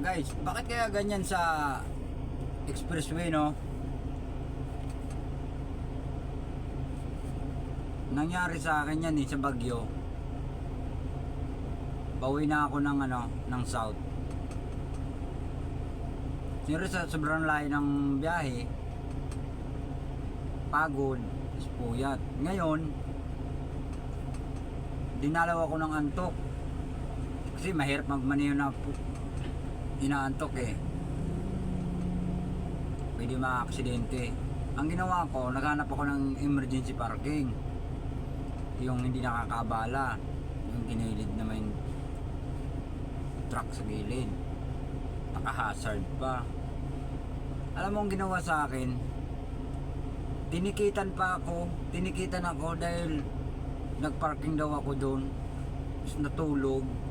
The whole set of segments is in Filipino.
guys, bakit kaya ganyan sa expressway, no? Nangyari sa akin yan eh, sa Bagyo. Pauwi na ako ng ano, ng south. Siyempre sa sobrang layo ng biyahe, pagod, puyat. Ngayon, dinalaw ako ng antok. Kasi mahirap magmaneho na inaantok eh. Pwede maka-aksidente. Ang ginawa ko, naghanap ako ng emergency parking. Yung hindi nakakabala. Yung ginilid naman yung truck sa gilid. Naka-hazard pa. Alam mo ang ginawa sa akin? Tinikitan pa ako. Tinikitan ako dahil nagparking daw ako doon. Natulog.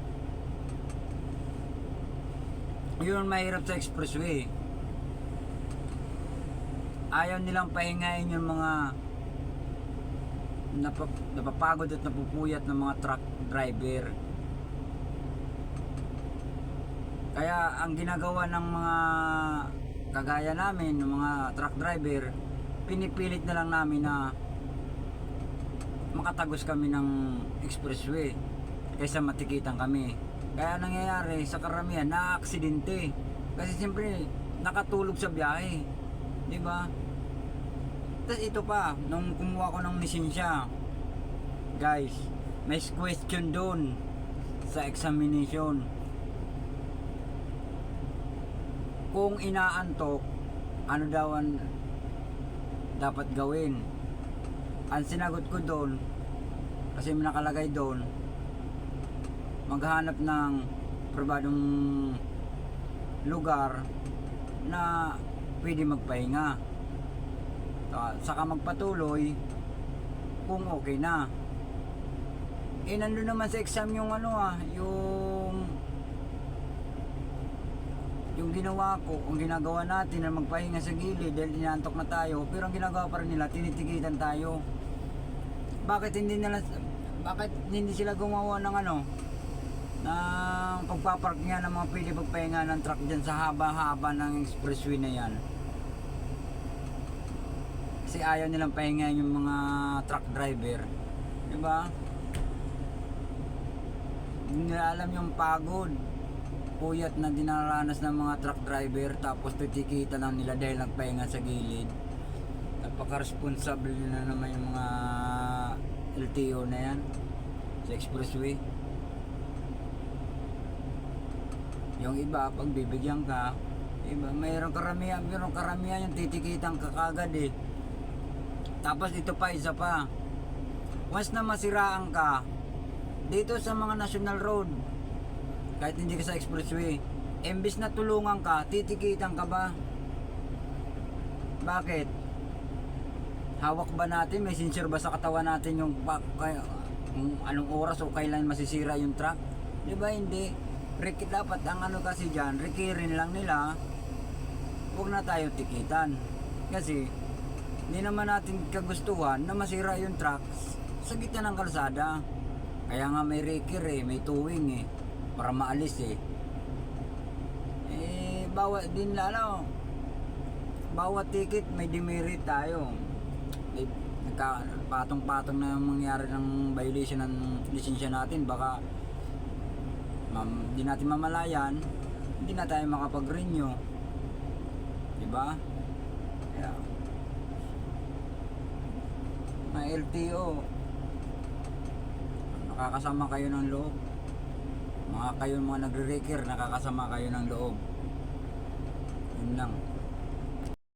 Yun ang mahirap sa expressway. Ayaw nilang pahingain yung mga napa, napapagod at napupuyat ng mga truck driver. Kaya ang ginagawa ng mga kagaya namin, ng mga truck driver, pinipilit na lang namin na makatagos kami ng expressway kaysa matikitan kami. Kaya nangyayari sa karamihan na aksidente. Kasi siyempre nakatulog sa biyahe. 'Di ba? Tapos ito pa, nung kumuha ko ng lisensya, guys, may question doon sa examination. Kung inaantok, ano daw ang dapat gawin? Ang sinagot ko doon, kasi nakalagay doon, maghanap ng probadong lugar na pwede magpahinga. Ah, saka magpatuloy kung okay na. Eh nandun naman sa exam yung ano ah, yung yung ginawa ko, ang ginagawa natin na magpahinga sa gilid dahil inaantok na tayo, pero ang ginagawa pa rin nila, tinitikitan tayo. Bakit hindi nila, bakit hindi sila gumawa ng ano, ng pagpapark nga ng mga pwede magpahinga ng truck dyan sa haba-haba ng expressway na yan. Kasi ayaw nilang pahinga yung mga truck driver. Di ba? Hindi alam yung pagod. Puyat na dinaranas ng mga truck driver tapos titikita lang nila dahil nagpahinga sa gilid. Napaka-responsable na naman yung mga LTO na yan sa expressway. Yung iba, pag bibigyan ka, iba, mayroong karamihan, mayroong karamihan yung titikitan ka kagad eh. Tapos ito pa, isa pa. Once na masiraan ka, dito sa mga national road, kahit hindi ka sa expressway, imbis na tulungan ka, titikitan ka ba? Bakit? Hawak ba natin? May sensor ba sa katawan natin yung kung anong oras o kailan masisira yung truck? Di ba hindi? Reki, dapat ang ano kasi dyan, rekirin lang nila, huwag na tayo tikitan. Kasi, hindi naman natin kagustuhan na masira yung truck sa gitna ng kalsada. Kaya nga may rekir eh, may tuwing eh, para maalis eh. Eh, bawat din lalo, bawat ticket may demerit tayo. May patong-patong na mangyari ng violation ng lisensya natin, baka mam, di natin mamalayan, hindi na tayo makapag-renew. Diba? Kaya, na LTO, nakakasama kayo ng loob. Mga kayo mga nagre-reker, nakakasama kayo ng loob. Yun lang.